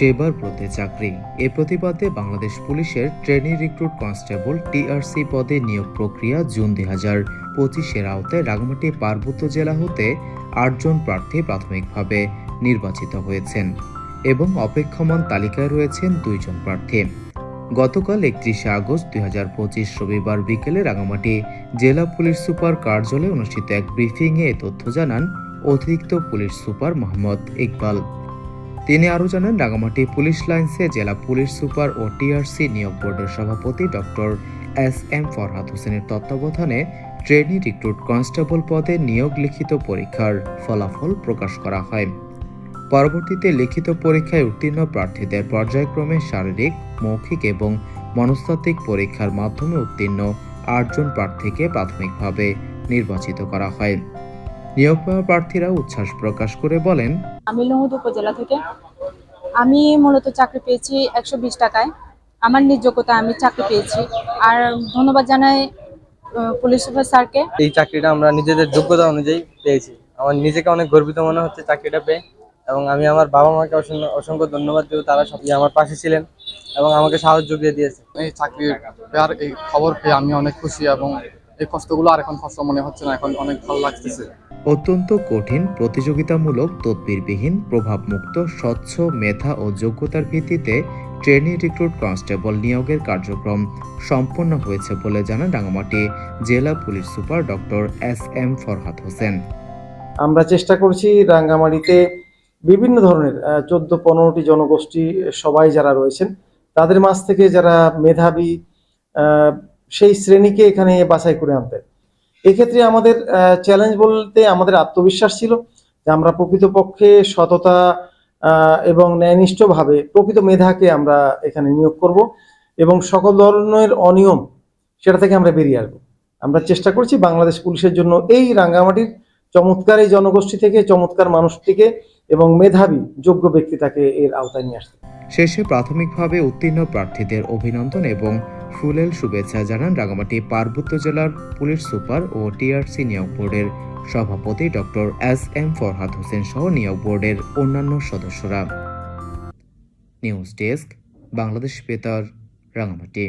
সেবার প্রতি চাকরি। এ প্রতিবাদে বাংলাদেশ পুলিশের ট্রেনি রিক্রুট কনস্টেবল টিআরসি পদে নিয়োগ প্রক্রিয়া জুন দুই হাজার পঁচিশের আওতায় রাঙামাটি পার্বত্য জেলা হতে আটজন প্রার্থী প্রাথমিকভাবে নির্বাচিত হয়েছেন এবং অপেক্ষমান তালিকায় রয়েছেন দুইজন প্রার্থী। গতকাল একত্রিশে আগস্ট দুই হাজার পঁচিশ রবিবার বিকেলে রাঙামাটি জেলা পুলিশ সুপার কার্যালয়ে অনুষ্ঠিত এক ব্রিফিংয়ে এ তথ্য জানান অতিরিক্ত পুলিশ সুপার মোহাম্মদ ইকবাল। তিনি আরও জানান, রাঙামাটি পুলিশ লাইন্সে জেলা পুলিশ সুপার ও টিআরসি নিয়োগ বোর্ডের সভাপতি ডক্টর এস এম ফরহাদ হোসেনের তত্ত্বাবধানে ট্রেনি রিক্রুট কনস্টেবল পদে নিয়োগ লিখিত পরীক্ষার ফলাফল প্রকাশ করা হয়। পরবর্তীতে লিখিত পরীক্ষায় উত্তীর্ণ প্রার্থীদের পর্যায়ক্রমে শারীরিক, মৌখিক এবং মনস্তাত্ত্বিক পরীক্ষার মাধ্যমে উত্তীর্ণ আটজন প্রার্থীকে প্রাথমিকভাবে নির্বাচিত করা হয়। নিয়োগ পাওয়া প্রার্থীরা উচ্ছ্বাস প্রকাশ করে বলেন আমি লুহুদ উপজেলা থেকে। আমি মূলত চাকরি পেয়েছি একশো বিশ টাকায়। আমার নিজ যোগ্যতা আমি চাকরি পেয়েছি। আর ধন্যবাদ জানাই পুলিশ সুপার স্যারকে। এই চাকরিটা আমরা নিজেদের যোগ্যতা অনুযায়ী পেয়েছি। আমার নিজেকে অনেক গর্বিত মনে হচ্ছে চাকরিটা পেয়ে এবং আমি আমার বাবা মাকে অসংখ্য অসংখ্য ধন্যবাদ দেব তারা সব আমার পাশে ছিলেন এবং আমাকে সাহায্য দিয়ে দিয়েছে। এই চাকরি পেয়ার এই খবর পেয়ে আমি অনেক খুশি এবং এই কষ্টগুলো আর এখন কষ্ট মনে হচ্ছে না এখন অনেক ভালো লাগতেছে। অত্যন্ত কঠিন প্রতিযোগিতামূলক তদবিরবিহীন প্রভাবমুক্ত স্বচ্ছ মেধা ও যোগ্যতার ভিত্তিতে ট্রেনি রিক্রুট কনস্টেবল নিয়োগের কার্যক্রম সম্পন্ন হয়েছে বলে জানান রাঙামাটি জেলা police super doctor S M Farhad Hossain. আমরা চেষ্টা করছি রাঙ্গামাটিতে বিভিন্ন ধরনের চোদ্দ পনেরোটি জনগোষ্ঠী সবাই যারা রয়েছেন তাদের মাঝ থেকে যারা মেধাবী সেই শ্রেণীকে এখানে বাছাই করে আনতে। এক্ষেত্রে আমাদের চ্যালেঞ্জ বলতে আমাদের আত্মবিশ্বাস ছিল যে আমরা প্রকৃতপক্ষে সততা এবং ন্যায়নিষ্ঠভাবে প্রকৃত মেধাকে আমরা এখানে নিয়োগ করব এবং সকল ধরনের অনিয়ম সেটা থেকে আমরা বেরিয়ে আসব। আমরা চেষ্টা করছি বাংলাদেশ পুলিশের জন্য এই রাঙ্গামাটির চমৎকার এই জনগোষ্ঠী থেকে, চমৎকার মানুষটিকে এবং মেধাবী, যোগ্য ব্যক্তি তাকে এর আওতায় নিয়ে আসতে। শেষে প্রাথমিকভাবে উত্তীর্ণ প্রার্থীদের অভিনন্দন এবং ফুলেল শুভেচ্ছা জানান রাঙামাটি পার্বত্য জেলার পুলিশ সুপার ও টিআরসি নিয়োগ বোর্ডের সভাপতি doctor S M Farhad Hossain সহ নিয়োগ বোর্ডের অন্যান্য সদস্যরা। নিউজ ডেস্ক, বাংলাদেশ বেতার রাঙামাটি